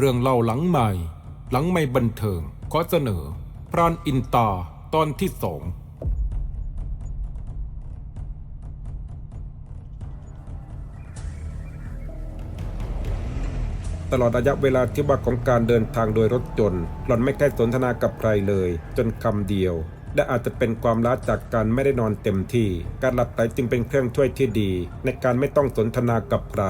เรื่องเล่าหลังใหม่ หลังไม่บันเทิง ขอเสนอ พรานอินตาตอนที่สองตลอดระยะเวลาที่ว่าของการเดินทางโดยรถยนต์หล่อนไม่ได้สนทนากับใครเลย จนคำเดียว และอาจจะเป็นความล้าจากการไม่ได้นอนเต็มที่ การหลับไหลจึงเป็นเครื่องช่วยที่ดี ในการไม่ต้องสนทนากับใคร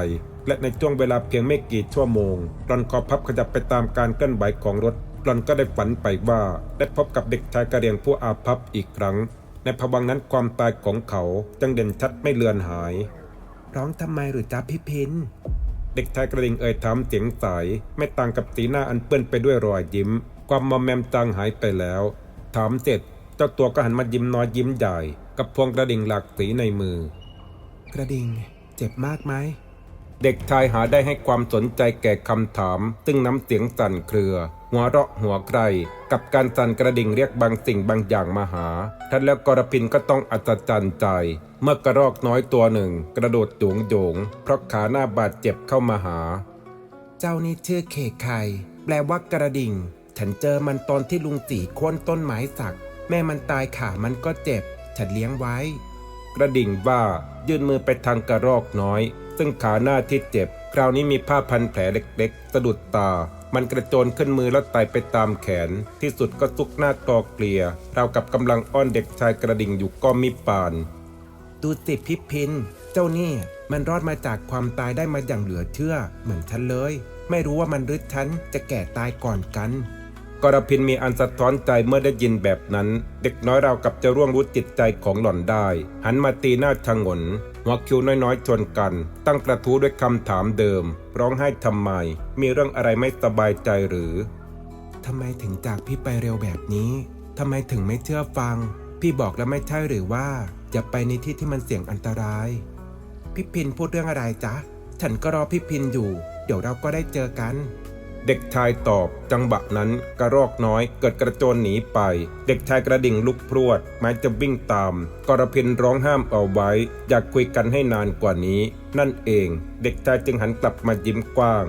และในช่วงเวลาเพียงไม่กี่ชั่วโมงหล่อนคอพับขยับไปตามการเคลื่อนไหวของรถหล่อนก็ได้ฝันไปว่าได้พบกับเด็กชายกระเรียงผู้อาภัพอีกครั้ง ในภวังค์นั้นความตายของเขาจึงเด่นชัดไม่เลือนหาย ร้องทำไมหรือจ๊ะพี่พินเด็กชายกระดิ่งเอ่ยถามเสียงใสไม่ต่างกับสีหน้าอันเปื้อนไปด้วยรอยยิ้ม ความมอมแมมจางหายไปแล้ว ถามเสร็จเจ้าตัวก็หันมายิ้มน้อยยิ้มใหญ่ กับพวงกระดิ่งหลากสีในมือ กระดิ่งเจ็บมากไหม เด็กชายหาได้ให้ความสนใจแก่คำถาม ซึ่งน้ำเสียงสั่นเครือ หัวเราะหัวใคร กับการสั่นกระดิ่งเรียกบางสิ่งบางอย่างมาหาท่านแล้วกรพินก็ต้องอัศจรรย์ใจ เมื่อกระรอกน้อยตัวหนึ่ง กระโดดโยงโยงเพราะขาหน้าบาดเจ็บเข้ามาหา เจ้านี่ชื่อเคกไข่แปลว่ากระดิ่ง ฉันเจอมันตอนที่ลุงตีโค่นต้นไม้สัก แม่มันตายขามันก็เจ็บ ฉันเลี้ยงไว้ กระดิ่งว่ายื่นมือไปทางกระรอกน้อย ซึ่งขาหน้าที่เจ็บ คราวนี้มีผ้าพันแผลเล็กๆ สะดุดตา มันกระโจนขึ้นมือแล้วไต่ไปตามแขน ที่สุดก็ซุกหน้ากอเกลียเรากับกำลังอ้อนเด็กชายกระดิ่งอยู่ก็มิปาน ดูสิพิพิน เจ้านี่มันรอดมาจากความตายได้มาอย่างเหลือเชื่อ เหมือนฉันเลย ไม่รู้ว่ามันหรือฉันจะแก่ตายก่อนกันกรพินมีอันสะท้อนใจเมื่อได้ยินแบบนั้น เด็กน้อยเรากับจะร่วงรู้จิตใจของหล่อนได้ หันมาตีหน้าชะงน หัวคิวน้อยๆชนกัน ตั้งกระทู้ด้วยคำถามเดิม ร้องไห้ทำไม มีเรื่องอะไรไม่สบายใจหรือทำไมถึงจากพี่ไปเร็วแบบนี้ทำไมถึงไม่เชื่อฟัง พี่บอกแล้วไม่ใช่หรือว่า จะไปในที่ที่มันเสี่ยงอันตราย พี่พินพูดเรื่องอะไรจ๊ะ ฉันก็รอพี่พินอยู่ เดี๋ยวเราก็ได้เจอกัน เด็กชายตอบจังหวะนั้นกระรอกน้อยเกิดกระโจนหนีไป เด็กชายกระดิ่งลุกพรวดแม้จะวิ่งตาม กรพินร้องห้ามเอาไว้ อยากคุยกันให้นานกว่านี้ นั่นเอง เด็กชายจึงหันกลับมายิ้มกว้าง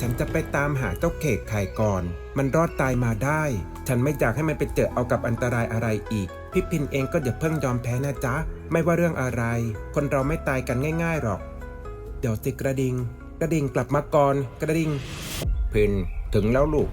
ฉันจะไปตามหาเจ้าเขกไข่ก่อน มันรอดตายมาได้ ฉันไม่อยากให้มันไปเจอเอากับอันตรายอะไรอีกพี่พินเองก็อย่าเพิ่งยอมแพ้นะจ๊ะ ไม่ว่าเรื่องอะไร คนเราไม่ตายกันง่าย ๆหรอก เดี๋ยวสิกระดิง กระดิ่งกลับมาก่อนกระดิ่งพินถึงแล้วลูก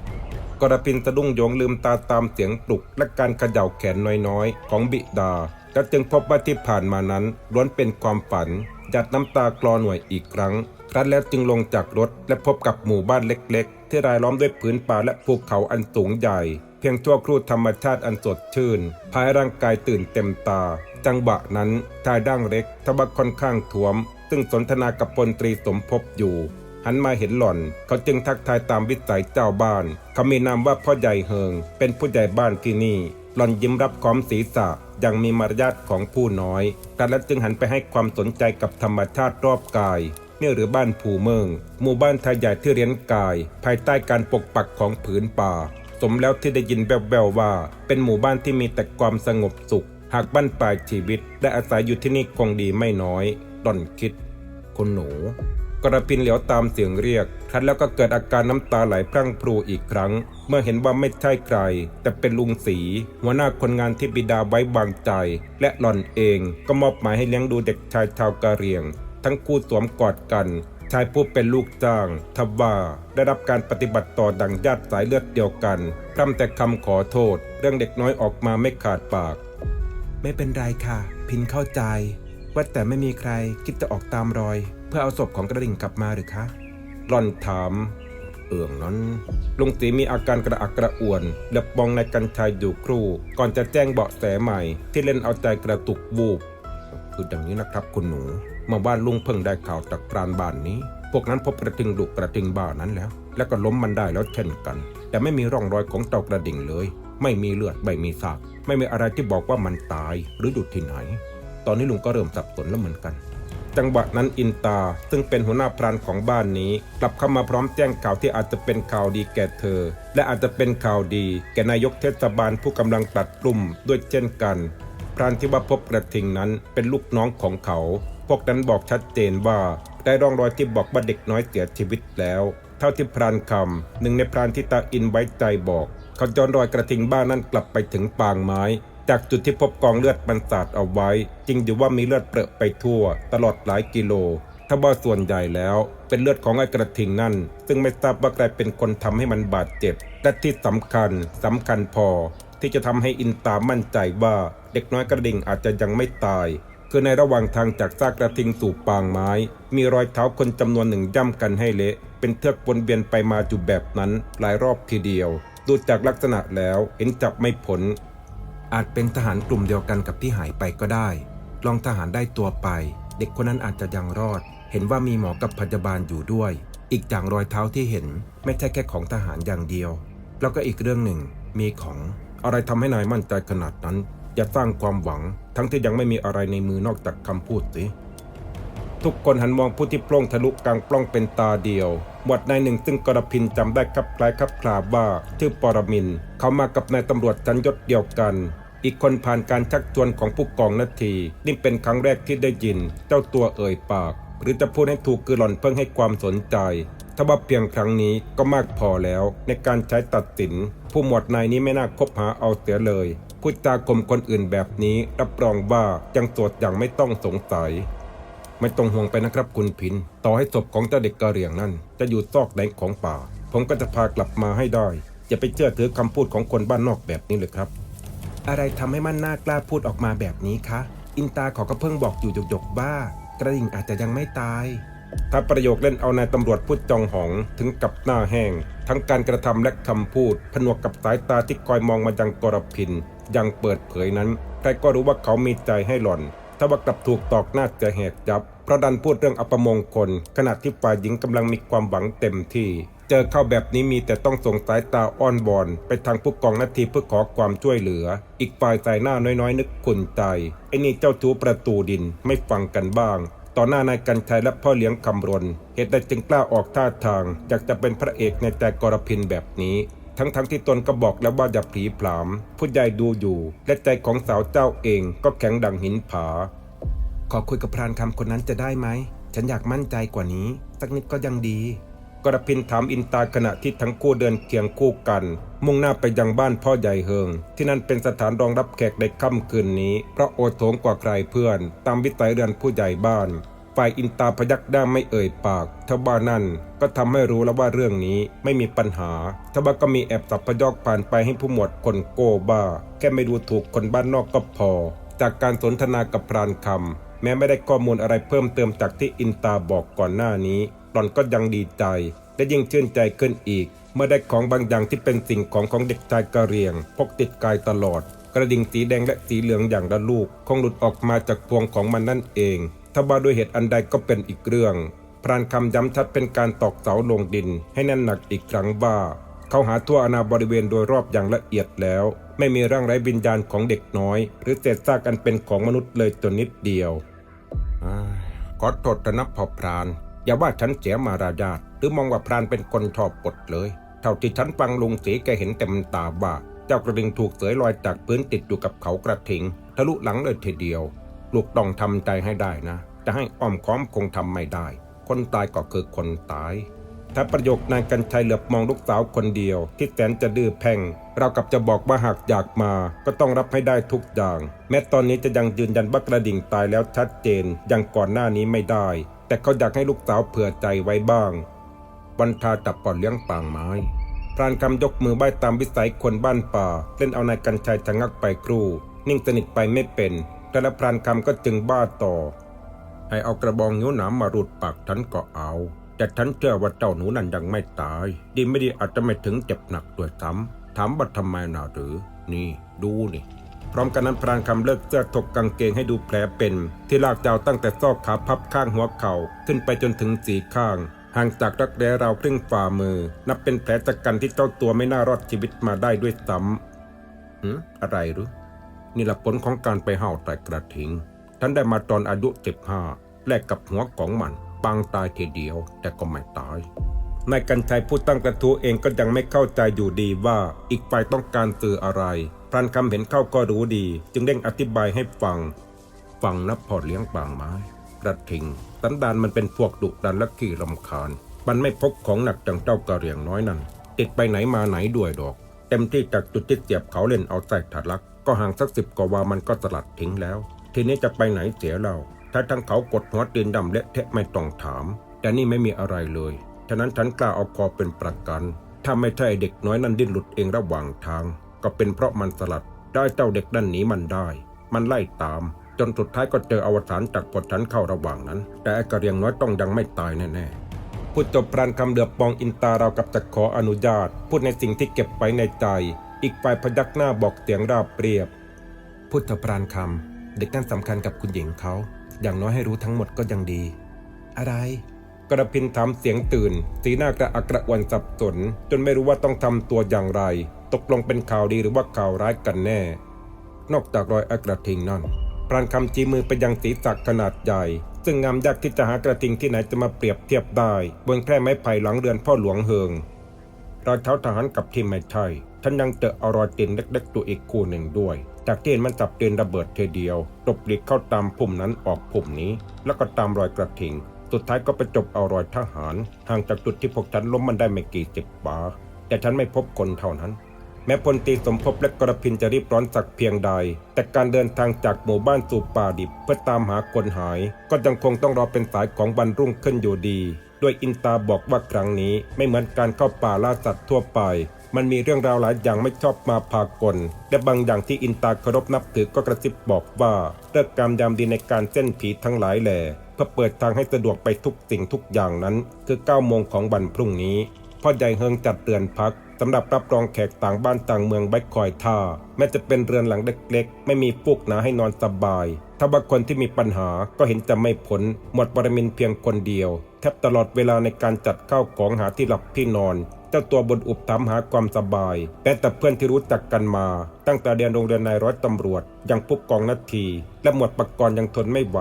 กระพินสะดุ้งโยงลืมตาตามเสียงปลุก และการเขย่าแขนน้อยๆ ของบิดาก็จึงพบว่าที่ผ่านมานั้นล้วนเป็นความฝันหยัดน้ำตากลอหน่วยอีกครั้ง ครั้นแล้วจึงลงจากรถและพบกับหมู่บ้านเล็กๆ ที่รายล้อมด้วยผืนป่าและภูเขาอันสูงใหญ่ เพียงชั่วครู่ธรรมชาติอันสดชื่นภายร่างกายตื่นเต็มตา จังหวะนั้นชายดั้งเล็กทว่าค่อนข้างทวม ซึ่งสนทนากับพลตรีสมภพอยู่ หันมาเห็นหล่อน เขาจึงทักทายตามวิสัยเจ้าบ้าน เขามีนามว่าพ่อใหญ่เฮิง เป็นผู้ใหญ่บ้านที่นี่ หล่อนยิ้มรับค้อมศีรษะยังมีมารยาทของผู้น้อยกันแล้วจึงหันไปให้ความสนใจกับธรรมชาติรอบกายเนี่ยหรือบ้านผูเมือง หมู่บ้านไทยใหญ่ที่เรียนกาย ภายใต้การปกปักของผืนป่า สมแล้วที่ได้ยินแว่วๆว่า เป็นหมู่บ้านที่มีแต่ความสงบสุข หากบ้านปลายชีวิต ได้อาศัยอยู่ที่นี่คงดีไม่น้อย หล่อนคิด คุณหนู กระพินเหลียวตามเสียงเรียกครั้นแล้วก็เกิดอาการน้ำตาไหลพรั่งพรูอีกครั้ง เมื่อเห็นว่าไม่ใช่ใคร แต่เป็นลุงสี หัวหน้าคนงานที่บิดาไว้วางใจ และหล่อนเองก็มอบหมายให้เลี้ยงดูเด็กชายชาวกะเหรี่ยง ทั้งคู่สวมกอดกันชายผู้เป็นลูกจ้างทว่าได้รับการปฏิบัติต่อดังญาติสายเลือดเดียวกันพร่ำแต่คำขอโทษ เรื่องเด็กน้อยออกมาไม่ขาดปาก ไม่เป็นไรค่ะ พินเข้าใจ ว่าแต่ไม่มีใครคิดจะออกตามรอย เพื่อเอาศพของกระดิ่งกลับมาหรือคะหล่อนถาม เอื่องนั้นลุงตีมีอาการกระอักกระอ่วนเหลือบมองในกันชายอยู่ครู่ ก่อนจะแจ้งเบาะแสใหม่ ที่เล่นเอาใจกระตุกวูบคือดังนี้นะครับคุณหนูเมาบ้านลุงเพิ่งได้ข่าวจากปราณบ้านนี้ พวกนั้นพบกระทิงดุกระทิงบ้านั้นแล้ว แล้วก็ล้มมันได้แล้วเช่นกัน แต่ไม่มีร่องรอยของเต่ากระดิ่งเลย ไม่มีเลือดไม่มีซากไม่มีอะไรที่บอกว่ามันตายหรืออยู่ที่ไหน อนนี้ลุงก็เริ่มสับสนแล้วเหมือนกัน จังหวะนั้นอินตาซึ่งเป็นหัวหน้าพรานของบ้านนี้ กลับเข้ามาพร้อมแจ้งข่าวที่อาจจะเป็นข่าวดีแก่เธอ และอาจจะเป็นข่าวดี แก่นายกเทศบาลผู้กำลังตัดกลุ่มด้วยเช่นกัน พรานที่ว่าพบกระทิงนั้นเป็นลูกน้องของเขา พวกนั้นบอกชัดเจนว่าได้ร่องรอยที่บอกว่าเด็กน้อยเสียชีวิตแล้วเท่าที่พรานคำหนึ่งในพรานที่ตาอินไว้ใจบอกเขาย้อนรอยกระทิงบ้านนั้นกลับไปถึงปางไม้ จากจุดที่พบกองเลือดมันสาดเอาไว้ จริงอยู่ว่ามีเลือดเปรอะไปทั่ว ตลอดหลายกิโลถ้าว่าส่วนใหญ่แล้ว เป็นเลือดของไอ้กระทิงนั่น ซึ่งไม่ทราบว่าใครเป็นคนทำให้มันบาดเจ็บ และที่สำคัญสำคัญพอ ที่จะทำให้อินตามั่นใจว่าเด็กน้อยกระดิ่งอาจจะยังไม่ตาย คือในระหว่างทางจากซากกระทิงสู่ปางไม้ มีรอยเท้าคนจำนวนหนึ่งย่ำกันให้เละ เป็นเทือกวนเวียนไปมาอยู่แบบนั้นหลายรอบทีเดียว ดูจากลักษณะแล้วเห็นจับไม่ผล อาจเป็นทหารกลุ่มเดียวกันกับที่หายไปก็ได้ ลองทหารได้ตัวไป เด็กคนนั้นอาจจะยังรอด เห็นว่ามีหมอกับพยาบาลอยู่ด้วย อีกอย่างรอยเท้าที่เห็นไม่ใช่แค่ของทหารอย่างเดียว แล้วก็อีกเรื่องหนึ่ง มีของ อะไรทำให้นายมั่นใจขนาดนั้น อย่าสร้างความหวัง ทั้งที่ยังไม่มีอะไรในมือนอกจากคำพูดสิ ทุกคนหันมองผู้ที่โปร่งทะลุกลางปล้องเป็นตาเดียว หมวดนายหนึ่งซึ่งกระพินจำได้ครับคล้ายครับคลาว่าชื่อปรมิน เขามากับนายตำรวจชั้นยศเดียวกัน อีกคนผ่านการชักชวนของผู้กองนาที นี่เป็นครั้งแรกที่ได้ยิน เจ้าตัวเอ่ยปาก หรือจะพูดให้ถูกคือหล่อนเพิ่งให้ความสนใจถ้าว่าเพียงครั้งนี้ก็มากพอแล้ว ในการใช้ตัดสิน ผู้หมวดนายนี้ไม่น่าคบหาเอาเสียเลยพูดจาข่มคนอื่นแบบนี้รับรองว่ายังโสดอย่างไม่ต้องสงสัย ไม่ต้องห่วงไปนะครับคุณพิน ต่อให้ศพของเจ้าเด็กกะเหรี่ยงนั่น จะอยู่ซอกไหนของป่า ผมก็จะพากลับมาให้ได้ อย่าไปเชื่อถือคำพูดของคนบ้านนอกแบบนี้เลยครับ อะไรทำให้มันน่ากล้าพูดออกมาแบบนี้คะ อินตาขอก็เพิ่งบอกอยู่หยกๆว่ากระดิ่งอาจจะยังไม่ตาย ถ้าประโยคเล่นเอานายตำรวจพูดจองหองถึงกับหน้าแห้ง ทั้งการกระทำและคำพูด ผนวกกับสายตาที่คอยมองมายังกรพินยังเปิดเผยนั้น ใครก็รู้ว่าเขามีใจให้หล่อน ถ้าว่ากลับถูกตอกหน้าจะแหกจับ เพราะดันพูดเรื่องอัปมงคล ขณะที่ฝ่ายหญิงกำลังมีความหวังเต็มที่ เจอเข้าแบบนี้มีแต่ต้องส่งสายตาอ้อนวอน ไปทางผู้กองนาทีเพื่อขอความช่วยเหลือ อีกฝ่ายใส่หน้าน้อยๆ นึกขุนใจไอ้นี่เจ้าชู้ประตูดินไม่ฟังกันบ้าง ต่อหน้านายกันชัยและพ่อเลี้ยงคำรณ เหตุใดจึงกล้าออกท่าทางอยากจะเป็นพระเอกในใจกรพินแบบนี้ ทั้งๆทที่ตนก็บอกแล้วว่าอย่าผีผลาม ผู้ใหญ่ดูอยู่ และใจของสาวเจ้าเองก็แข็งดังหินผา ขอคุยกับพรานคำคนนั้นจะได้ไหม ฉันอยากมั่นใจกว่านี้ สักนิดก็ยังดี กระพินถามอินตาขณะที่ทั้งคู่เดินเคียงคู่กัน มุ่งหน้าไปยังบ้านพ่อใหญ่เฮิง ที่นั่นเป็นสถานรองรับแขกในค่ำคืนนี้ เพราะโอโถงกว่าใครเพื่อน ตามวิสัยเรือนผู้ใหญ่บ้าน ฝ่ายอินตาพยักหน้าไม่เอ่ยปากทว่านั่นก็ทำให้รู้แล้วว่าเรื่องนี้ไม่มีปัญหาทว่าก็มีแอบสับพยอกผ่านไปให้ผู้หมวดคนโก้บ้า แค่ไม่ดูถูกคนบ้านนอกก็พอ จากการสนทนากับพรานคำแม้ไม่ได้ข้อมูลอะไรเพิ่มเติมจากที่อินตาบอกก่อนหน้านี้หล่อนก็ยังดีใจและยิ่งชื่นใจขึ้นอีก เมื่อได้ของบางอย่างที่เป็นสิ่งของของเด็กชายกะเรียง พกติดกายตลอด กระดิ่งสีแดงและสีเหลืองอย่างละลูก คงหลุดออกมาจากพวงของมันนั่นเอง ถ้าว่าด้วยเหตุอันใดก็เป็นอีกเรื่อง พรานคำย้ำชัดเป็นการตอกเสาลงดินให้แน่นหนักอีกครั้งว่า เขาหาทั่วอาณาบริเวณโดยรอบอย่างละเอียดแล้ว ไม่มีร่างไร้วิญญาณของเด็กน้อย หรือเศษซากอันเป็นของมนุษย์เลยตัวนิดเดียวอขอโทษนะพอพราน อย่าว่าฉันเสียมารายาทหรือมองว่าพรานเป็นคนชอบปดเลย เท่าที่ฉันฟังลุงสีแกเห็นเต็มตาว่า เจ้ากระดิ่งถูกเสยลอยจากพื้นติดอยู่กับเขากระถิง ทะลุหลังเลยทีเดียว ลูกต้องทำใจให้ได้นะ จะให้อ้อมค้อมคงทำไม่ได้ คนตายก็คือคนตายถ้าประโยคนายกันชัยเหลือบมองลูกสาวคนเดียว ที่แสนจะดื้อแพงเรากับจะบอกว่าหากอยากมา ก็ต้องรับให้ได้ทุกอย่าง แม้ตอนนี้จะยังยืนยันว่ากระดิ่งตายแล้วชัดเจนอย่างก่อนหน้านี้ไม่ได้ แต่เขาอยากให้ลูกสาวเผื่อใจไว้บ้างวันทาจับปอดเลี้ยงป่างไม้พรานคำยกมือไหว้ตามวิสัยคนบ้านป่า เล่นเอานายกันชัยชะงักไปครู่ นิ่งสนิทไปไม่เป็น แต่ละพรานคำก็จึงบ้าต่อ ให้เอากระบองนิ้วหนามมารูดปากฉันก็เอา แต่ฉันเชื่อว่าเจ้าหนูนั้นยังไม่ตาย ดีไม่ดีอาจจะไม่ถึงเจ็บหนักด้วยซ้ำถามว่าทำไมหน่ะหรือ นี่ดูนี่พร้อมกันนั้นพรานคำเลิกเสื้อถกกางเกงให้ดูแผลเป็น ที่ลากเจ้าตั้งแต่ซอกขาพับข้างหัวเข่าขึ้นไปจนถึงสีข้าง ห่างจากรักแร้ราวครึ่งฝ่ามือ นับเป็นแผลจากกันที่เจ้าตัวไม่น่ารอดชีวิตมาได้ด้วยซ้ำหืมอะไรรือ นี่แหละผลของการไปเห่าแต่กระทิงท่านได้มาตอนอายุเจ็บห้าแลกกับหัวของมันปางตายทีเดียวแต่ก็ไม่ตายนายกันชัยผู้ตั้งกระทู้เองก็ยังไม่เข้าใจอยู่ดีว่าอีกฝ่ายต้องการสื่ออะไรพรานคำเห็นเข้าก็รู้ดี จึงเร่งอธิบายให้ฟัง ฟังนับพอเลี้ยงปางไม้กระทิงสันดานมันเป็นพวกดุดันและขี้รำคาญ มันไม่พกของหนักจังเจ้ากระเรียงน้อยนั่นติดไปไหนมาไหนด้วยดอก เต็มที่จากจุดที่เสียบเขาเล่นเอาใส่ถัดลัก ก็ห่างสักสิบกว่า วามันก็สลัดทิ้งแล้ว ทีนี้จะไปไหนเสียเรา ถ้าทั้งเขากดหัวตีนดำเละเทะไม่ต้องถาม แต่นี่ไม่มีอะไรเลย ฉะนั้นฉันกล้าเอาคอเป็นประกัน ถ้าไม่ใช่เด็กน้อยนั่นดิ้นหลุดเองระหว่างทาง ก็เป็นเพราะมันสลัด ได้เจ้าเด็กนั่นหนีมันได้ มันไล่ตาม จนสุดท้ายก็เจออวสานจากกดฉันเข้าระหว่างนั้น แต่อกระเรียงน้อยต้องยังไม่ตายแน่ๆพูดจบพรานคำเดือบปองอินตาเรากับจะขออนุญาต พูดในสิ่งที่เก็บไว้ในใจ อีกฝ่ายพยักหน้าบอกเสียงราบเรียบ พุทธปรานคำเด็กนั่นสำคัญกับคุณหญิงเขา อย่างน้อยให้รู้ทั้งหมดก็ยังดี อะไร กระพินถามเสียงตื่น สีหน้ากระอักกระอ่วนสับสน จนไม่รู้ว่าต้องทำตัวอย่างไร ตกลงเป็นข่าวดีหรือว่าข่าวร้ายกันแน่ นอกจากรอยอักระทิงนั่นปรานคำจีมือไปยังศีรษะขนาดใหญ่ ซึ่งงามยากที่จะหากระทิงที่ไหนจะมาเปรียบเทียบได้ บนแคร่ไม้ไผ่หลังเรือนพ่อหลวงเฮิงรอยเท้าทหารกับที่ไม่ใช่ ฉันยังเจออรอยตีนเล็ก ๆ ตัวอีกคู่หนึ่งด้วย จากที่เห็นมันจับตีนระเบิดเทเดียวตบหลีกเข้าตามพุ่มนั้นออกพุ่มนี้ แล้วก็ตามรอยกระทิงสุดท้ายก็ไปจบเอารอยทหารห่างจากจุดที่พวกฉันล้มมันได้ไม่กี่สิบปาแต่ฉันไม่พบคนเท่านั้น แม้พลตีสมภพและกระพินจะรีบร้อนสักเพียงใด แต่การเดินทางจากหมู่บ้านสู่ป่าดิบเพื่อตามหาคนหาย ก็ยังคงต้องรอเป็นสายของบรรรุ่งขึ้นอยู่ดี ด้วยอินตาบอกว่าครั้งนี้ไม่เหมือนการเข้าป่าล่าสัตว์ทั่วไป มันมีเรื่องราวหลายอย่างไม่ชอบมาพากล และบางอย่างที่อินตาเคารพนับถือก็กระซิบบอกว่าเลิกกรรมยามดีในการเส้นผีทั้งหลายแหล่เพื่อเปิดทางให้สะดวกไปทุกสิ่งทุกอย่างนั้น คือ9โมงของวันพรุ่งนี้พ่อใหญ่เฮิงจัดเตือนพักสำหรับรับรองแขกต่างบ้านต่างเมืองไว้คอยท่า แม้จะเป็นเรือนหลังเล็กๆ ไม่มีปุกหนาให้นอนสบาย ถ้าบางคนที่มีปัญหาก็เห็นจะไม่พ้นหมดปรมินเพียงคนเดียว แทบตลอดเวลาในการจัดข้าวของหาที่หลับที่นอน เจ้าตัวบนอุบถามหาความสบายแม้แต่เพื่อนที่รู้จักกันมา ตั้งแต่เรียนโรงเรียนนายร้อยตำรวจ ยังผู้กองนาที และหมวดปกรณ์ยังทนไม่ไหว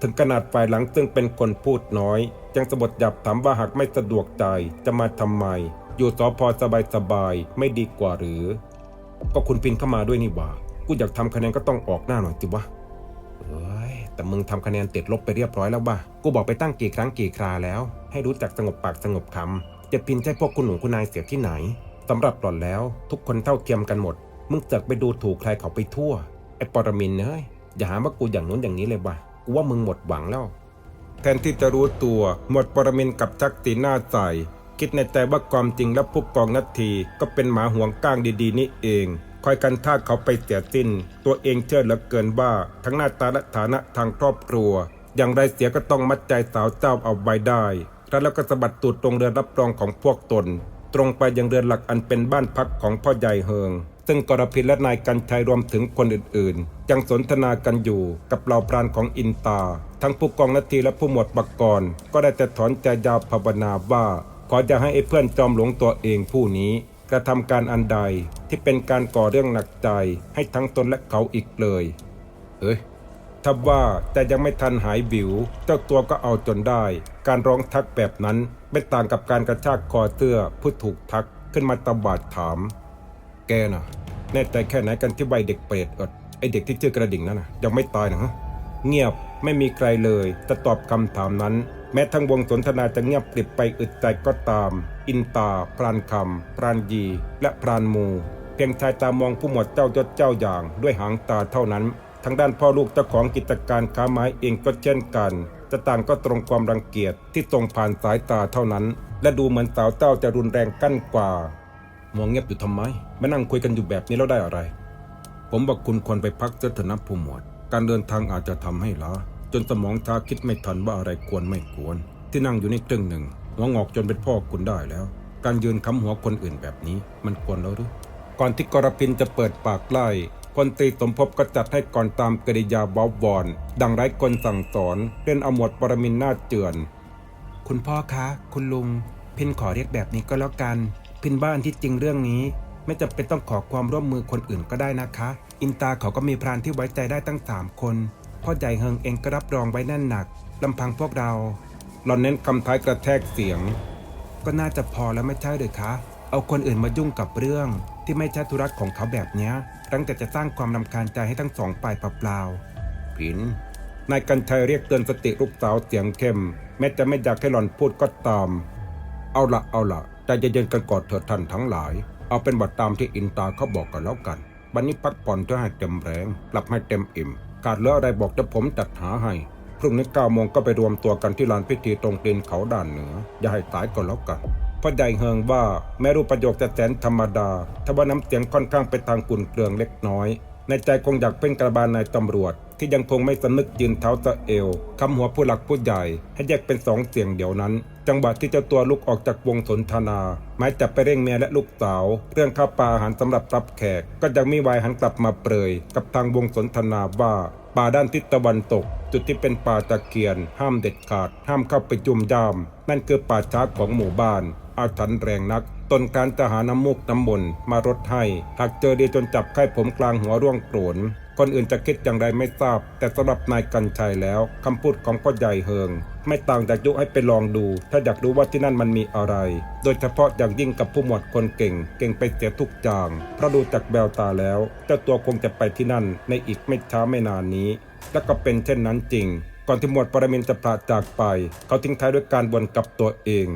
ถึงขนาดฝ่ายหลังซึ่งเป็นคนพูดน้อย ยังสะบดหยับถามว่าหากไม่สะดวกใจจะมาทำไม อยู่สอพอสบายสบายๆไม่ดีกว่าหรือ ก็คุณปินเข้ามาด้วยนี่หว่ากูอยากทำคะแนนก็ต้องออกหน้าหน่อยจิวะเอ้ยแต่มึงทำคะแนนติดลบไปเรียบร้อยแล้วบ้ากูบอกไปตั้งกี่ครั้งกี่คราแล้ว ให้รู้จักสงบปากสงบคำ จะพินใช่พวกคุณหนูคุณนายเสียที่ไหนสำหรับหล่อนแล้วทุกคนเท่าเทียมกันหมด มึงเจักไปดูถูกใครเขาไปทั่ว ไอ้ปรมินเอ้ยอย่าหาว่ากูอย่างนู้นอย่างนี้เลยว่ะกูว่ามึงหมดหวังแล้ว แทนที่จะรู้ตัว หมดปรมินกับชักตีหน้าใส่คิดในใจว่าความจริงแล้วผู้กองนาทีก็เป็นหมาห่วงก้างดีๆนี่เอง คอยกันท่าเขาไปเสียสิ้น ตัวเองเชื่อเหลือเกินว่าทั้งหน้าตาและฐานะทางครอบครัว อย่างไรเสียก็ต้องมัดใจสาวเจ้าเอาไว้ได้ แล้วก็สะบัดตูดตรงเรือนรับรองของพวกตน ตรงไปยังเรือนหลักอันเป็นบ้านพักของพ่อใหญ่เฮิง ซึ่งกรพินและนายกันชัยรวมถึงคนอื่นๆ ยังสนทนากันอยู่กับเหล่าพรานของอินตา ทั้งผู้กองนาทีและผู้หมวดบักกรก็ได้แต่ถอนใจยาวภาวนาว่า ขอจะให้ไอ้เพื่อนจอมหลวงตัวเองผู้นี้ กระทำการอันใดที่เป็นการก่อเรื่องหนักใจให้ทั้งตนและเขาอีกเลย เอ้ย ถ้าว่าแต่ยังไม่ทันหายบิว เจ้าตัวก็เอาจนได้ การร้องทักแบบนั้นไม่ต่างกับการกระชากคอเสื้อผู้ถูกทักขึ้นมาตบาดถาม แกนะแน่ใจแค่ไหนกันที่วัยเด็กเปรตเอิดไอเด็กที่ชื่อกระดิ่งนั่นนะยังไม่ตายนะฮะเงียบไม่มีใครเลยจะตอบคำถามนั้น แม้ทั้งวงสนทนาจะเงียบกริบไปอึดใจก็ตาม อินตา พรานคำพรานยี และพรานมู เพียงชายตามองผู้หมวดเจ้ายศเจ้าอย่างด้วยหางตาเท่านั้นางด้านพ่อลูกเจ้าของกิจการค้าไม้เองก็เช่นกัน จะต่างก็ตรงความรังเกียจที่ส่งผ่านสายตาเท่านั้น และดูเหมือนสาวเจ้าจะรุนแรงกั้นกว่า มองเงียบอยู่ทำไมมานั่งคุยกันอยู่แบบนี้แล้วได้อะไร ผมบอกคุณควรไปพักเสถนะผู้หมวด การเดินทางอาจจะทำให้ล้าจนสมองช้าคิดไม่ทันว่าอะไรควรไม่ควร ที่นั่งอยู่ในครึ่งหนึ่งหัวงอกจนเป็นพ่อคุณได้แล้ว การยืนค้ำหัวคนอื่นแบบนี้ มันควรแล้วหรือก่อนที่กรพินจะเปิดปากไล่ ลตรีสมภพก็จัดให้ก่อนตามกริยาบอบวอนดังไร้คนสั่งสอนเล่นเอาหมวดปรมินนาเจือน คุณพ่อคะ คุณลุง พินขอเรียกแบบนี้ก็แล้วกัน พินบ้านที่จริงเรื่องนี้ ไม่จำเป็นต้องขอความร่วมมือคนอื่นก็ได้นะคะ อินตาเขาก็มีพรานที่ไว้ใจได้ตั้งสามคนพ่อใหญ่เฮงเองก็รับรองไว้แน่นหนักลำพังพวกเราหลอนเน้นคำท้ายกระแทกเสียง ก็น่าจะพอแล้วไม่ใช่หรือคะ เอาคนอื่นมายุ่งกับเรื่องที่ไม่ใช่ธุระของเขาแบบเนี้ย ตั้งแต่จะสร้างความรำคาญใจให้ทั้งสองฝ่ายเปล่าๆผินนายกันชัยเรียกเตือนสติลูกสาวเสียงเข้ม แม้จะไม่อยากให้หล่อนพูดก็ตาม เอาละเอาละใจเย็นๆกันก่อนเถิดท่านทั้งหลาย เอาเป็นบัตรตามที่อินตาเขาบอกกันแล้วกันวันนี้พักผ่อนเพื่อให้เต็มแรงหลับให้เต็มอิ่มขาดเหลืออะไรบอกจะผมจัดหาให้พรุ่งนี้เก้าโมงก็ไปรวมตัวกันที่ลานพิธีตรงตีนเขาด่านเหนือ อย่าให้สายก่อนแล้วกัน พ่อใหญ่เฮิงว่าแม้รูปประโยคจะแสนธรรมดาทว่าน้ำเสียงค่อนข้างไปทางกุนเกลืองเล็กน้อย ในใจคงอยากเป็นกระบาลนายตำรวจ ที่ยังคงไม่สนึกยืนเท้าสะเอวคำหัวผู้หลักผู้ใหญ่ ให้แยกเป็นสองเสียงเดียวนั้น จังหวะที่เจ้าตัวลุกออกจากวงสนทนาหมายจับไปเร่งเมียและลูกสาว เรื่องข้าวปลาอาหารสำหรับรับแขก ก็ยังไมีวายหันกลับมาเปรย กับทางวงสนทนาว่าป่าด้านทิศตะวันตก จุดที่เป็นป่าตะเคียน ห้ามเด็ดขาด ห้ามเข้าไปจุ่มย่ามนั่นคือป่าช้าของหมู่บ้าน อาถรรพ์แรงนัก ตนการจะหาน้ำมูกน้ำมนต์มารดให้ หากเจอดีจนจับไข้ผมกลางหัวร่วงโกรนคนอื่นจะคิดอย่างไรไม่ทราบ แต่สำหรับนายกัญชัยแล้วคำพูดของพ่อใหญ่เฮิง ไม่ต่างจากยุให้ไปลองดู ถ้าอยากรู้ว่าที่นั่นมันมีอะไร โดยเฉพาะอย่างยิ่งกับผู้หมวดคนเก่ง เก่งไปเสียทุกอย่างเพราะดูจากแววตาแล้ว เจ้าตัวคงจะไปที่นั่นในอีกไม่ช้าไม่นานนี้ และก็เป็นเช่นนั้นจริง ก่อนที่หมวดปรมินจะพลาดจากไป เขาทิ้งท้ายด้วยการบ่นกับตัวเอง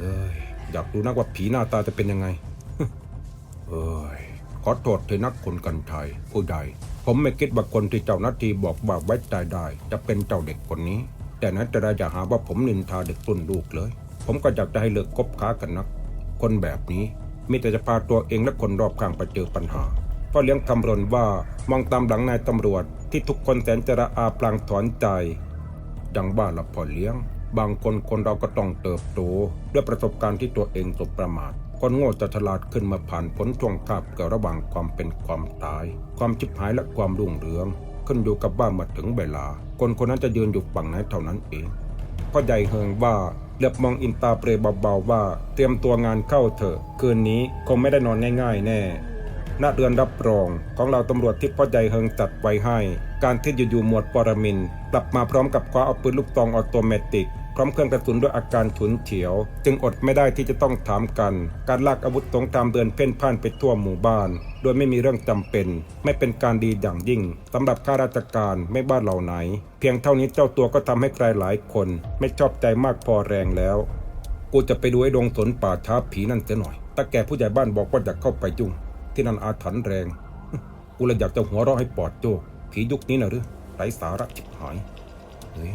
เอ้ยอยากรู้นักว่าผีหน้าตาจะเป็นยังไง เอ้ยขอโทษที่นักคนกันไทยผู้ใด ผมไม่คิดว่าคนที่เจ้าหน้าที่บอกว่าไว้ใจได้ จะเป็นเจ้าเด็กคนนี้ แต่นั้นจะได้อย่าหาว่าผมนินทาเด็กรุ่นลูกเลย ผมก็อยากจะให้เลิกคบค้ากันนัก คนแบบนี้มีแต่จะพาตัวเองและคนรอบข้างไปเจอปัญหาพ่อเลี้ยงคำรนว่ามองตามหลังนายตำรวจที่ทุกคนแสนจะระอาพลางถอนใจดังบ้านละพ่อเลี้ยง บางคนคนเราก็ต้องเติบโตด้วยประสบการณ์ที่ตัวเองสบประมาท คนโง่จะฉลาดขึ้นมาผ่านพ้นช่วงคาบเกี่ยวระหว่างความเป็นความตาย ความชิบหายและความรุ่งเรือง ขึ้นอยู่กับว่ามาถึงเวลา คนคนนั้นจะยืนอยู่ฝั่งไหนเท่านั้นเองพ่อใหญ่เฮิงว่าเหลือบมองอินตาเปรยเบาๆว่า เตรียมตัวงานเข้าเถอะ คืนนี้คงไม่ได้นอนง่ายๆแน่ณเรือนรับรองของเราตำรวจที่พ่อใหญ่เฮิงจัดไว้ให้ การที่อยู่ๆหมวดปรมินกลับมาพร้อมกับคว้าเอาปืนลูกตองออโตเมติก พร้อมเครื่องกระสุนด้วยอาการฉุนเฉียว จึงอดไม่ได้ที่จะต้องถามกัน การลากอาวุธสงครามเดินเพ่นพ่านไปทั่วหมู่บ้าน โดยไม่มีเรื่องจำเป็น ไม่เป็นการดีอย่างยิ่งสำหรับข้าราชการไม่บ้านเหล่าไหน เพียงเท่านี้เจ้าตัวก็ทำให้ใครหลายคน ไม่ชอบใจมากพอแรงแล้ว กูจะไปดูไอ้ดงสนป่าช้าผีนั่นเสียหน่อยตาแก่ผู้ใหญ่บ้านบอกว่าอยากเข้าไปยุ่งที่นั่นอาถรรพ์แรงกูเลยอยากจะหัวเราะให้ปอดโจกผียุคนี้นะหรือไร้สาระชิบหายเฮ้ย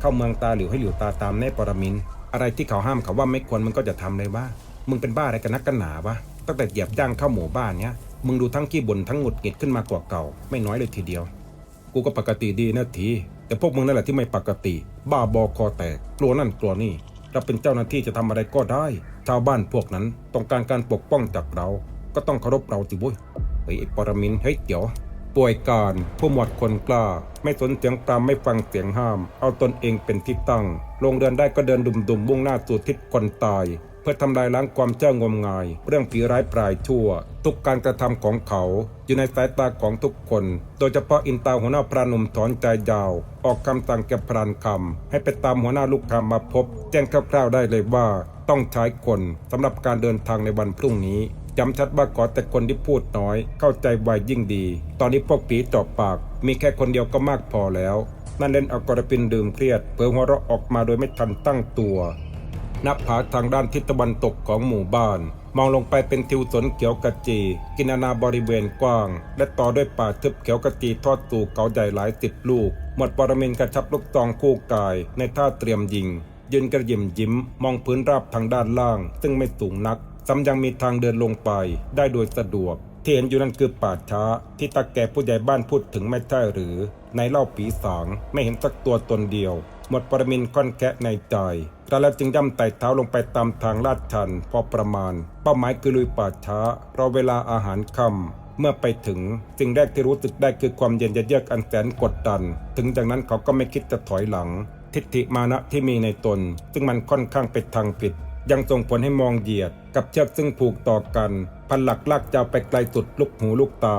เข้าเมืองตาหลิวให้หลิวตาตามแน่ปรมิน อะไรที่เขาห้ามเขาว่าไม่ควรมึงก็จะทำเลยว่า มึงเป็นบ้าอะไรกันนักกันหนาวะตั้งแต่เหยียบย่างเข้าหมู่บ้านเนี้ยมึงดูทั้งขี้บ่นทั้งหงุดหงิดขึ้นมากว่าเก่า ไม่น้อยเลยทีเดียว กูก็ปกติดีนะที แต่พวกมึงนั่นแหละที่ไม่ปกติ บ้าบอคอแตกกลัวนั่นกลัวนี่เราเป็นเจ้าหน้าที่จะทำอะไรก็ได้ ชาวบ้านพวกนั้นต้องการการปกป้องจากเรา ก็ต้องเคารพเราสิเว้ยเฮ้ยไอ้ปรมินเฮ้ยเดี๋ยว ป่วยการผู้หมดคนกล้า ไม่สนเสียงปรามไม่ฟังเสียงห้าม เอาตนเองเป็นที่ตั้ง ลงเดินได้ก็เดินดุมๆมมุ่งหน้าสู่ทิศคนตาย เพื่อทำลายล้างความเจ้างมงาย เรื่องผีร้ายปลายชั่ว ทุกการกระทำของเขา อยู่ในสายตาของทุกคน โดยเฉพาะอินตาหัวหน้าพระนุ่มถอนใจยาว ออกคำสั่งแก่พรานคำให้ไปตามหัวหน้าลูกคำมาพบ แจ้งคร่าวๆได้เลยว่า ต้องใช้คนสำหรับการเดินทางในวันพรุ่งนี้ จำชัดว่าขอแต่คนที่พูดน้อย เข้าใจไวยิ่งดี ตอนนี้พวกผีจอบปาก มีแค่คนเดียวก็มากพอแล้ว นั่นเล่นเอากระปินดื่มเครียดเผลอหัวเราะออกมาโดยไม่ทันตั้งตัวหน้าผาทางด้านทิศตะวันตกของหมู่บ้าน มองลงไปเป็นทิวสนเขียวกะจี กินอาณาบริเวณกว้าง และต่อด้วยป่าทึบเขียวกะจีทอดสู่เขาใหญ่หลายสิบลูก หมดปรมินทร์กระชับลูกตองคู่กายในท่าเตรียมยิงยืนกระยิมยิ้ม มองพื้นราบทางด้านล่าง ซึ่งไม่สูงนัก ซ้ำยังมีทางเดินลงไปได้โดยสะดวก ที่เห็นอยู่นั่นคือป่าช้า ที่ตาแก่ผู้ใหญ่บ้านพูดถึงไม่ใช่หรือ ในเล่าผีสางไม่เห็นสักตัวตนเดียว หมดปรมินค่อนแคะในใจกระแล้วจึงย่ำไต่เท้าลงไปตามทางลาดชันพอประมาณ เป้าหมายคือลุยป่าช้ารอเวลาอาหารค่ำเมื่อไปถึงสิ่งแรกที่รู้สึกได้คือความเย็นเยือกอันแสนกดดัน ถึงจากนั้นเขาก็ไม่คิดจะถอยหลัง ทิฏฐิมานะที่มีในตน ซึ่งมันค่อนข้างไปทางผิด ยังส่งผลให้มองเหยียด กับเชือกซึ่งผูกต่อกัน พันหลักลากยาวไปไกลสุดลูกหูลูกตา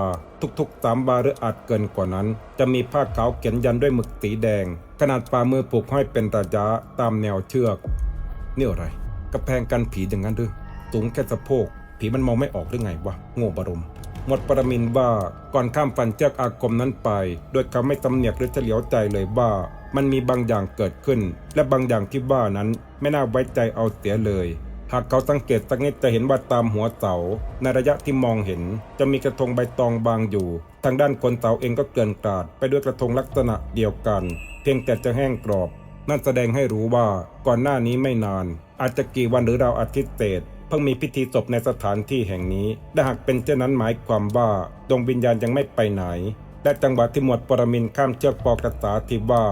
ทุกๆสามบาหรืออาจเกินกว่านั้น จะมีผ้าขาวเขียนยันด้วยหมึกสีแดง ขนาดฝ่ามือผูกห้อยเป็นระยะตามแนวเชือกนี่อะไรกระแพงกันผีอย่างนั้นหรือสูงแค่สะโพก ผีมันมองไม่ออกหรือไงวะโง่บรม มดปรมินว่าก่อนข้ามฟันเชือกอาคมนั้นไป โดยเขาไม่ตำเนียกหรือเฉลียวใจเลยว่า มันมีบางอย่างเกิดขึ้น และบางอย่างที่ว่านั้นไม่น่าไว้ใจเอาเสียเลย หากเขาสังเกตสักนิดจะเห็นว่าตามหัวเสาในระยะที่มองเห็น จะมีกระทงใบตองบางอยู่ ทางด้านคนเสาเองก็เกลื่อนกลาด ไปด้วยกระทงลักษณะเดียวกัน เพียงแต่จะแห้งกรอบ นั่นแสดงให้รู้ว่าก่อนหน้านี้ไม่นาน อาจจะกี่วันหรือราวอาทิตย์เศษ พิ่งมีพิธีศพในสถานที่แห่งนี้และหากเป็นเช่นนั้นหมายความว่าดวงวิญญาณยังไม่ไปไหน และจังหวะที่หมวดปรมินข้ามเชือกปอกระสาที่ว่า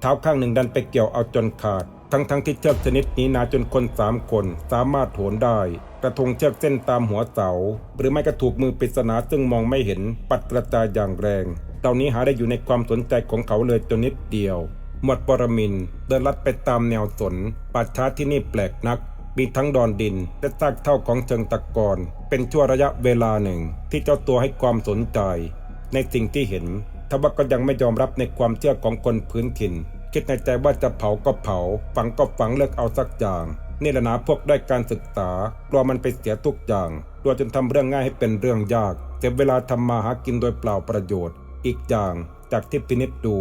เท้าข้างหนึ่งดันไปเกี่ยวเอาจนขาด ทั้งทั้งๆที่เชือกชนิดนี้หนาจนคนสามคนสามารถโหนได้ กระทงเชือกเส้นตามหัวเสา หรือไม่ก็ถูกมือปริศนาซึ่งมองไม่เห็นปัดกระจายอย่างแรงเหล่านี้หาได้อยู่ในความสนใจของเขาเลยจนนิดเดียวหมวดปรมินเดินลัดไปตามแนวสนป่าช้าที่นี่แปลกนัก มีทั้งดอนดินและซากเท่าของเชิงตะกอนเป็นชั่วระยะเวลาหนึ่งที่เจ้าตัวให้ความสนใจ ในสิ่งที่เห็นทว่าก็ยังไม่ยอมรับในความเชื่อของคนพื้นถิ่น คิดในใจว่าจะเผาก็เผา ฝังก็ฝังเลิกเอาสักอย่างนี่แหละนะพวกได้การศึกษากลัวมันไปเสียทุกอย่างกลัวจนทำเรื่องง่ายให้เป็นเรื่องยากเสียเวลาทำมาหากินโดยเปล่าประโยชน์ อีกอย่างจากที่พินิจดู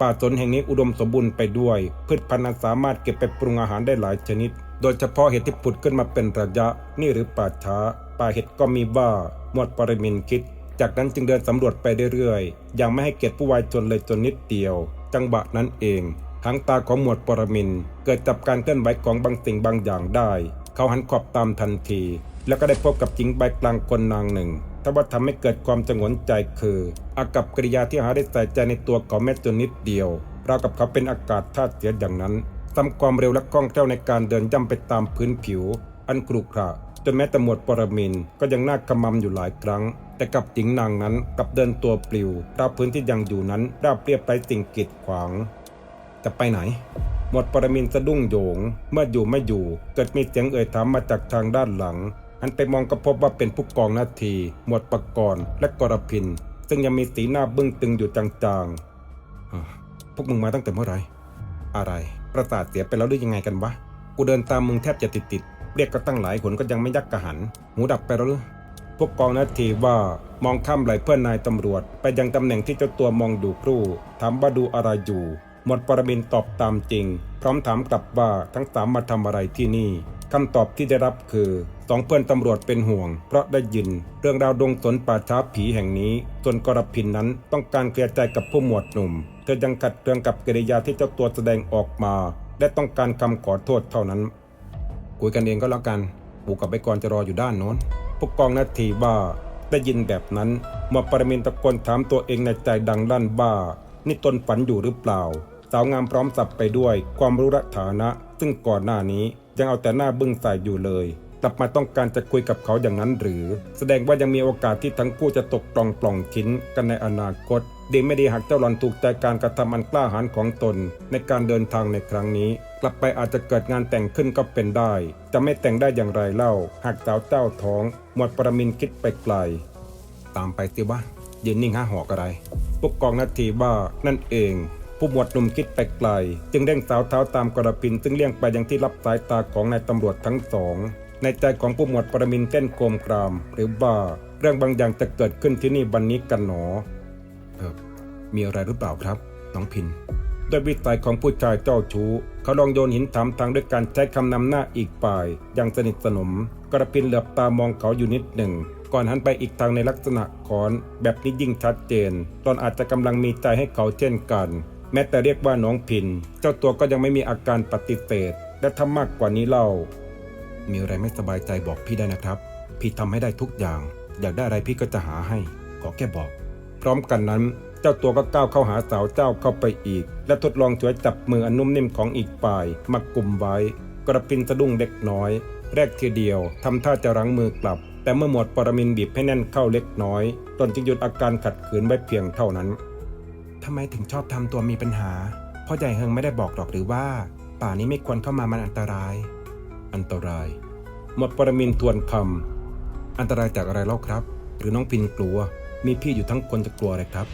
ป่าสนแห่งนี้อุดมสมบูรณ์ไปด้วยพืชพันธุ์สามารถเก็บไปปรุงอาหารได้หลายชนิด โดยเฉพาะเห็ดที่ผุดขึ้นมาเป็นระยะ นี่หรือป่าช้า ป่าเห็ดก็มีบ้าหมวดปริมินคิด จากนั้นจึงเดินสำรวจไปเรื่อยๆ ยังไม่ให้เกียรติผู้วายชนเลยจนนิดเดียว จังหวะนั้นเองทางตาของหมวดปรมินเกิดจับการเคลื่อนไหวของบางสิ่งบางอย่างได้ เขาหันขอบตามทันที แล้วก็ได้พบกับหญิงใบกลางคนนางหนึ่งแต่ว่าทำให้เกิดความจงนใจคือ อากับกริยาที่หาได้ใส่ใจในตัวเขาแม้จนนิดเดียวราวกับเขาเป็นอากาศธาตุเสียอย่างนั้น ทำความเร็วและคล่องแคล่วในการเดินย่ำไปตามพื้นผิว อันกรุขระจนแม้แต่หมวดปรมินก็ยังน่ากำมำอยู่หลายครั้ง แต่กับหญิงนางนั้นกับเดินตัวปลิวราวพื้นที่ยังอยู่นั้นราบเรียบไรสิ่งกีดขวาง จะไปไหน หมวดปรมินสะดุ้งโยง เมื่ออยู่ไม่อยู่ เกิดมีเสียงเอ่ยถามมาจากทางด้านหลังอันไปมองก็พบว่าเป็นผู้กองนาที หมวดปกรณ์และกรพิน ซึ่งยังมีสีหน้าบึ้งตึงอยู่จางๆพวกมึงมาตั้งแต่เมื่อไหรอะไร ประสาทเสียไปแล้วหรือยังไงกันวะ กูเดินตามมึงแทบจะติดติดๆเรียกก็ตั้งหลายคนก็ยังไม่ยักกระหัน หูดับไปแล้วหรือพวกกองนาทีว่ามองข้ามไหลเพื่อนนายตำรวจ ไปยังตำแหน่งที่เจ้าตัวมองดูครู่ ถามว่าดูอะไรอยู่ หมดปรมินตอบตามจริง พร้อมถามกลับว่าทั้งสามมาทำอะไรที่นี่ คำตอบที่ได้รับคือสองเพื่อนตำรวจเป็นห่วง เพราะได้ยิน เรื่องราวดงสนป่าช้าผีแห่งนี้ส่วนกรพินนั้นต้องการเคลียร์ใจกับผู้หมวดหนุ่ม เธอยังขัดเคืองกับกิริยาที่เจ้าตัวแสดงออกมา และต้องการคำขอโทษเท่านั้น คุยกันเองก็แล้วกันปูกับไปกรจะรออยู่ด้านโน้นผู้กองนาทีว่าได้ยินแบบนั้นหมวดปรมินตะโกนถามตัวเองในใจดังลั่นบ้า นี่ตนฝันอยู่หรือเปล่า สาวงามพร้อมสับไปด้วยความรู้ระฐานะ ซึ่งก่อนหน้านี้ ยังเอาแต่หน้าบึ้งใส่อยู่เลย กลับมาต้องการจะคุยกับเขาอย่างนั้นหรือ แสดงว่ายังมีโอกาสที่ทั้งคู่จะตกปล่องปล่องชิ้นกันในอนาคต ดีไม่ดีหากเจ้าหลอนถูกใจการกระทำอันกล้าหาญของตน ในการเดินทางในครั้งนี้ กลับไปอาจจะเกิดงานแต่งขึ้นก็เป็นได้ จะไม่แต่งได้อย่างไรเล่า หากสาวเจ้าท้อง หมวดปรมินคิดไปไกล ตามไปสิวะยืนนิ่งห้าหอกอะไรพวกกองนาทีว่านั่นเอง ผู้หมวดหนุ่มคิดไปไกล จึงเร่งสาวเท้าตามกระพิน ซึ่งเลี่ยงไปยังที่รับสายตาของนายตำรวจทั้งสอง ในใจของผู้หมวดปรมินเต้นโกมกราม หรือว่าเรื่องบางอย่างจะเกิดขึ้นที่นี่วันนี้กันหนอเออมีอะไรหรือเปล่าครับ น้องพินด้วยวิสัยของผู้ชายเจ้าชู้ เขาลองโยนหินถามทางด้วยการใช้คำนำหน้าอีกฝ่าย อย่างสนิทสนม กระพินเหลือบตามองเขาอยู่นิดหนึ่ง ก่อนหันไปอีกทางในลักษณะขอน แบบนี้ยิ่งชัดเจน ตอนอาจจะกำลังมีใจให้เขาเช่นกัน แม้แต่เรียกว่าน้องพิน เจ้าตัวก็ยังไม่มีอาการปฏิเสธ และถ้ามากกว่านี้เล่า มีอะไรไม่สบายใจบอกพี่ได้นะครับ พี่ทำให้ได้ทุกอย่าง อยากได้อะไรพี่ก็จะหาให้ ขอแค่บอก พร้อมกันนั้น เจ้าตัวก็ก้าวเข้าหาสาวเจ้าเข้าไปอีก และทดลองช่วยจับมืออันนุ่มนิ่มของอีกฝ่ายมากลุ่มไว้ กระพินสะดุ้งเล็กน้อย แรกทีเดียวทำท่าจะรั้งมือกลับ แต่เมื่อหมดปรมินบีบให้แน่นเข้าเล็กน้อย ตนจึงหยุดอาการขัดขืนไว้เพียงเท่านั้น ทำไมถึงชอบทำตัวมีปัญหาพ่อใหญ่เฮงไม่ได้บอกหรอกหรือว่า ป่านี้ไม่ควรเข้ามามันอันตราย อันตราย หมดปรมินทวนคำอันตรายจากอะไรเล่าครับ หรือน้องพินกลัว มีพี่อยู่ทั้งคนจะกลัวอะไรครับ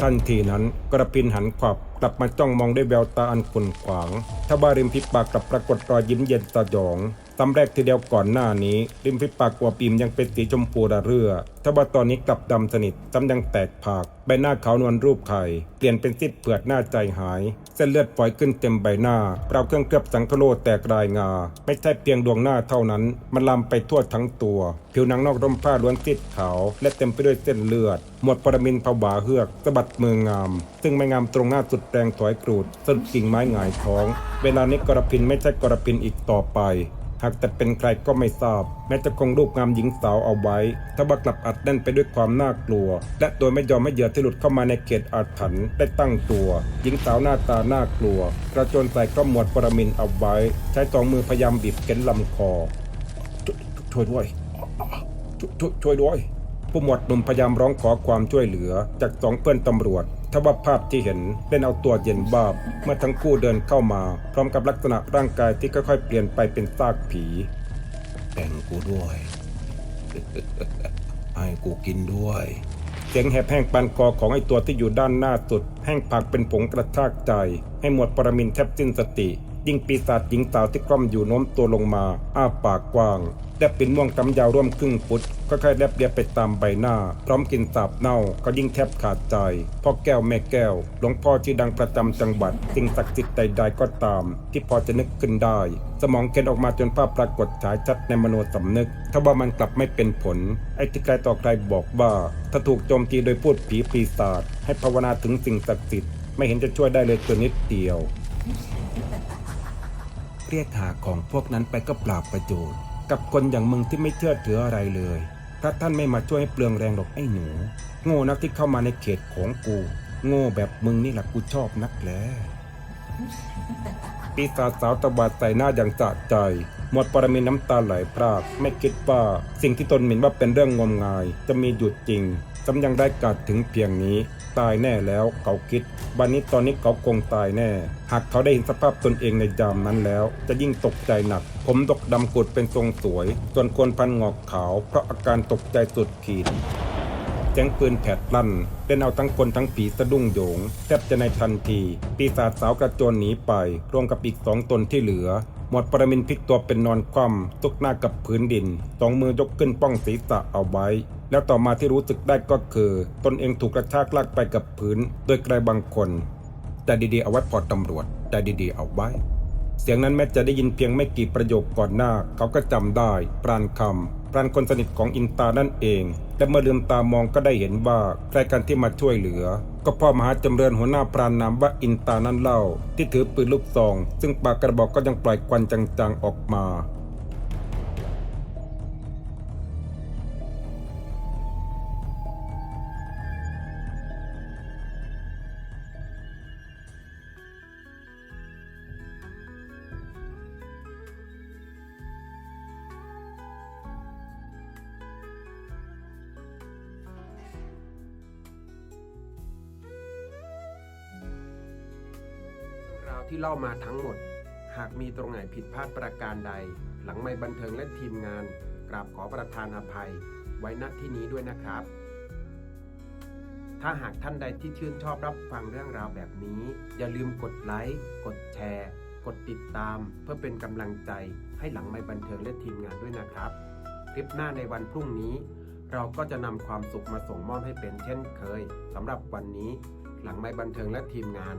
ทันทีนั้นกระพินหันขวับกลับมาจ้องมองด้วยแววตาอันขุ่นขวางทว่าริมพิปากกลับปรากฏรอยยิ้มเย็นสยอง ตำแรกทีเดียวก่อนหน้านี้ ริมฝีปากอวบอิ่มยังเป็นสีชมพูระเรื่อทว่าตอนนี้กลับดำสนิทซ้ำยังแตกผาก ใบหน้าขาวนวลรูปไข่ เปลี่ยนเป็นซีดเผือดหน้าใจหาย เส้นเลือดฝอยขึ้นเต็มใบหน้าเปล่าเครื่องเคลือบสังคโลแตกรายงา ไม่ใช่เพียงดวงหน้าเท่านั้น มันลามไปทั่วทั้งตัว ผิวหนังนอกร่มผ้าล้วนซีดขาว และเต็มไปด้วยเส้นเลือด หมวดปรมินผวาเฮือกสะบัดมืองาม ซึ่งไม่งามตรงหน้าสุดแรงถอยกรูดสะดุดกิ่งไม้หงายท้อง เวลานี้กรพินไม่ใช่กรพินอีกต่อไป หากแต่เป็นใครก็ไม่ทราบ แม้จะคงรูปงามหญิงสาวเอาไว้ ทว่ากลับอัดแน่นไปด้วยความน่ากลัว และโดยไม่ยอมให้เหยื่อที่หลุดเข้ามาในเขตอาถรรพ์ได้ตั้งตัว หญิงสาวหน้าตาน่ากลัว กระโจนใส่ข้อมวดปรมินเอาไว้ ใช้สองมือพยายามบีบเก้นลำคอช่วยด้วยช่วยช่วยช่วยด้วย ผู้หมวดหนุ่มพยายามร้องขอความช่วยเหลือจากสองเพื่อนตำรวจ ทว่าภาพที่เห็นเป็นเอาตัวเย็นบาบเมื่อทั้งคู่เดินเข้ามา พร้อมกับลักษณะร่างกายที่ค่อยๆเปลี่ยนไปเป็นซากผีแบ่งกูด้วยให้กูกินด้วยเสียงแหบแห้งปันคอของไอ้ตัวที่อยู่ด้านหน้าสุด แห้งผากเป็นผงกระชากใจ ให้หมวดปรมินแทบสิ้นสติ ยิ่งปีศาจหญิงสาวที่กล้อมอยู่โน้มตัวลงมา อ้าปากกว้างแลบปินม่วงกำยาวร่วมครึ่งฟุต ค่อยๆแลบเลียไปตามใบหน้า พร้อมกินสาบเน่าก็ยิ่งแทบขาดใจพ่อแก้วแม่แก้ว หลวงพ่อชื่อดังประจำจังหวัดสิ่งศักดิ์สิทธิ์ใดๆก็ตาม ที่พอจะนึกขึ้นได้ สมองเค้นออกมาจนภาพปรากฏฉายชัดในมโนสำนึกทว่ามันกลับไม่เป็นผล ไอ้ที่ใครต่อใครบอกว่า ถ้าถูกโจมตีโดยพูดผีปีศาจให้ภาวนาถึงสิ่งศักดิ์สิทธิ์ไม่เห็นจะช่วยได้เลยตัวนิดเดียวเรียกหาของพวกนั้นไปก็เปล่าประโยชน์กับคนอย่างมึงที่ไม่เชื่อถืออะไรเลย พระท่านไม่มาช่วยให้เปลืองแรงหรอกไอ้หนู โง่นักที่เข้ามาในเขตของกู โง่แบบมึงนี่แหละกูชอบนักแลปีศาจสาวตะบาดใส่หน้าอย่างสะใจ หมดปรมีน้ำตาไหลพราก ไม่คิดว่า สิ่งที่ตนเห็นว่าเป็นเรื่องงมงาย จะมีอยู่จริงจำยังได้กาดถึงเพียงนี้ ตายแน่แล้วเขาคิดวันนี้ตอนนี้เขาคงตายแน่ หากเขาได้เห็นสภาพตนเองในยามนั้นแล้ว จะยิ่งตกใจหนัก ผมดกดำกุดเป็นทรงสวย ส่วนคนพันงอกขาว เพราะอาการตกใจสุดขีดเสียงปืนแผดลั่นเป็นเอาทั้งคนทั้งผีสะดุ้งโยง แทบจะในทันที ปีศาจสาวกระโจนหนีไป รวมกับอีกสองตนที่เหลือ หมวดปรมินพลิกตัวเป็นนอนคว่ำตุกหน้ากับพื้นดิน สองมือยกขึ้นป้องศีรษะเอาไว้ แล้วต่อมาที่รู้สึกได้ก็คือ ตนเองถูกกระชากลากไปกับพื้น โดยใครบางคน แต่ดีๆเอาไว้พอตำรวจ แต่ดีๆเอาไว้ เสียงนั้นแม้จะได้ยินเพียงไม่กี่ประโยคก่อนหน้า เขาก็จำได้ ปราณคำปราณคนสนิทของอินตานั่นเอง และเมื่อลืมตามองก็ได้เห็นว่าใครกันที่มาช่วยเหลือ ก็พ่อมหาจำเริญหัวหน้าปราณนามว่าอินตานั่นเล่า ที่ถือปืนลูกซอง ซึ่งปากกระบอกก็ยังปล่อยควันจังๆออกมา เล่ามาทั้งหมด หากมีตรงไหนผิดพลาดประการใด หลังไม่บันเทิงและทีมงาน กราบขอประทานอภัย ไว้ณที่นี้ด้วยนะครับ ถ้าหากท่านใดที่ชื่นชอบรับฟังเรื่องราวแบบนี้ อย่าลืมกดไลค์กดแชร์ กดติดตาม เพื่อเป็นกำลังใจให้หลังไม่บันเทิงและทีมงานด้วยนะครับ คลิปหน้าในวันพรุ่งนี้ เราก็จะนำความสุขมาส่งมอบให้เป็นเช่นเคยสำหรับวันนี้หลังไม่บันเทิงและทีมงาน